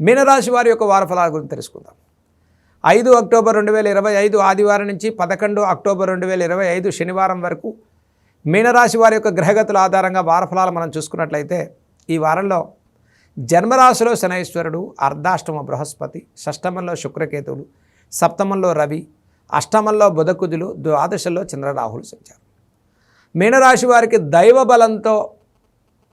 మీనరాశి వారి యొక్క వారఫలాల గురించి తెలుసుకుందాం. ఐదు అక్టోబర్ రెండు వేల ఇరవై ఐదు ఆదివారం నుంచి పదకొండు అక్టోబర్ రెండు వేల ఇరవై ఐదు శనివారం వరకు మీనరాశి వారి యొక్క గ్రహగతుల ఆధారంగా వారఫలాలు మనం చూసుకున్నట్లయితే ఈ వారంలో జన్మరాశిలో శనైశ్వరుడు అర్ధాష్టమ బృహస్పతి షష్టమంలో శుక్రకేతువులు సప్తమంలో రవి అష్టమంలో బుధకుజులు ద్వాదశలో చంద్రరాహులు సంచారు. మీనరాశి వారికి దైవ బలంతో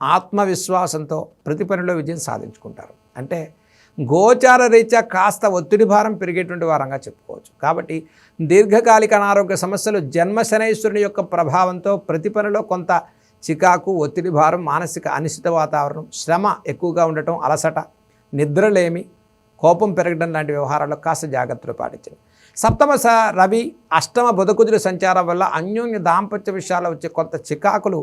ఆత్మవిశ్వాసంతో ప్రతి పనిలో విజయం సాధించుకుంటారు. అంటే గోచార రీత్యా కాస్త ఒత్తిడి భారం పెరిగేటువంటి వారంగా చెప్పుకోవచ్చు. కాబట్టి దీర్ఘకాలిక అనారోగ్య సమస్యలు జన్మ శనైశ్వరుని యొక్క ప్రభావంతో ప్రతి పనిలో కొంత చికాకు ఒత్తిడి భారం మానసిక అనిశ్చిత వాతావరణం శ్రమ ఎక్కువగా ఉండటం అలసట నిద్రలేమి కోపం పెరగడం లాంటి వ్యవహారాల్లో కాస్త జాగ్రత్తలు పాటించండి. సప్తమ స రవి అష్టమ బుధకుదుల సంచారం వల్ల అన్యోన్య దాంపత్య విషయాల్లో వచ్చే కొంత చికాకులు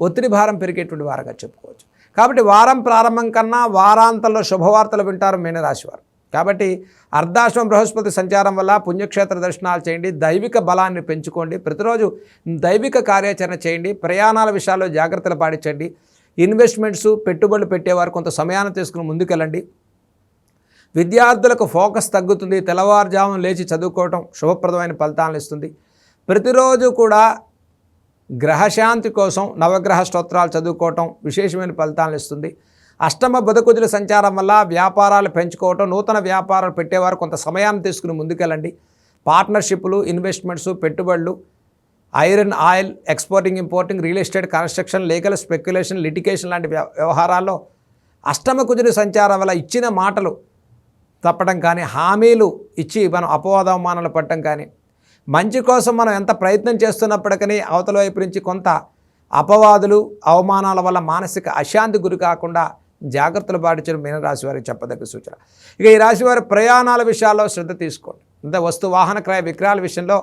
ఒత్తిడి భారం పెరిగేటువంటి వారుగా చెప్పుకోవచ్చు. కాబట్టి వారం ప్రారంభం కన్నా వారాంతంలో శుభవార్తలు వింటారు మీనరాశివారు. కాబట్టి అర్ధాశ్వం బృహస్పతి సంచారం వల్ల పుణ్యక్షేత్ర దర్శనాలు చేయండి దైవిక బలాన్ని పెంచుకోండి ప్రతిరోజు దైవిక కార్యాచరణ చేయండి ప్రయాణాల విషయాల్లో జాగ్రత్తలు పాటించండి ఇన్వెస్ట్మెంట్స్ పెట్టుబడులు పెట్టేవారు కొంత సమయాన్ని తీసుకుని ముందుకెళ్ళండి. విద్యార్థులకు ఫోకస్ తగ్గుతుంది తెల్లవారుజామున లేచి చదువుకోవటం శుభప్రదమైన ఫలితాలను ఇస్తుంది. ప్రతిరోజు కూడా గ్రహశాంతి కోసం నవగ్రహ స్తోత్రాలు చదువుకోవటం విశేషమైన ఫలితాలను ఇస్తుంది. అష్టమ బుధకుజుల సంచారం వల్ల వ్యాపారాలు పెంచుకోవటం నూతన వ్యాపారాలు పెట్టేవారు కొంత సమయాన్ని తీసుకుని ముందుకెళ్ళండి. పార్ట్నర్షిప్లు ఇన్వెస్ట్మెంట్స్ పెట్టుబడులు iron oil exporting importing real estate construction legal speculation litigation లాంటి వ్యవహారాల్లో అష్టమ కుజుని సంచారం వల్ల ఇచ్చిన మాటలు తప్పడం కానీ హామీలు ఇచ్చి మనం అపవాదవమానాలు పట్టడం కానీ మంచి కోసం మనం ఎంత ప్రయత్నం చేస్తున్నప్పటికీ అవతల వైపు నుంచి కొంత అపవాదులు అవమానాల వల్ల మానసిక అశాంతి గురి కాకుండా జాగ్రత్తలు పాటించడం మీనరాశి వారికి చెప్పదగ్గ సూచన. ఇక ఈ రాశి వారి ప్రయాణాల విషయాల్లో శ్రద్ధ తీసుకోండి. అంటే వస్తు వాహన క్రయ విక్రయాల విషయంలో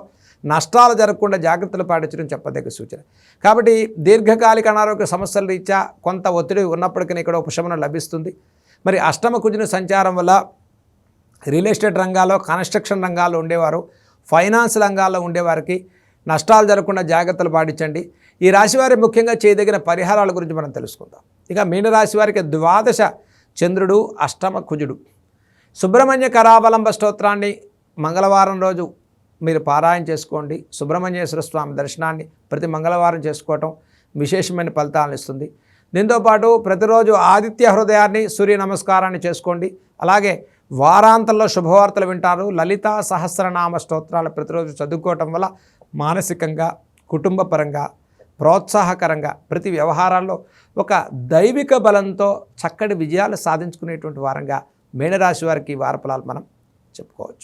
నష్టాలు జరగకుండా జాగ్రత్తలు పాటించడం చెప్పదగ్గ సూచన. కాబట్టి దీర్ఘకాలిక అనారోగ్య సమస్యల రీత్యా కొంత ఒత్తిడి ఉన్నప్పటికీ ఇక్కడ ఉపశమనం లభిస్తుంది. మరి అష్టమ కుజుని సంచారం వల్ల రియల్ ఎస్టేట్ రంగాల్లో కన్స్ట్రక్షన్ రంగాల్లో ఉండేవారు. ఫైనాన్స్ రంగాల్లో ఉండేవారికి నష్టాలు జరగకుండా జాగ్రత్తలు పాటించండి. ఈ రాశివారి ముఖ్యంగా చేయదగిన పరిహారాల గురించి మనం తెలుసుకుందాం. ఇక మీనరాశి వారికి ద్వాదశ చంద్రుడు అష్టమ కుజుడు. సుబ్రహ్మణ్య కరావలంబ స్తోత్రాన్ని మంగళవారం రోజు మీరు పారాయణ చేసుకోండి. సుబ్రహ్మణ్యేశ్వర స్వామి దర్శనాన్ని ప్రతి మంగళవారం చేసుకోవటం విశేషమైన ఫలితాలను ఇస్తుంది. దీంతోపాటు ప్రతిరోజు ఆదిత్య హృదయాన్ని సూర్య నమస్కారాన్ని చేసుకోండి. అలాగే వారాంతంలో శుభవార్తలు వింటారు. లలిత సహస్రనామ స్తోత్రాలు ప్రతిరోజు చదువుకోవటం వల్ల మానసికంగా కుటుంబపరంగా ప్రోత్సాహకరంగా ప్రతి వ్యవహారాల్లో ఒక దైవిక బలంతో చక్కటి విజయాలు సాధించుకునేటువంటి వారంగా మీనరాశి వారికి వారఫలాలు మనం చెప్పుకోవచ్చు.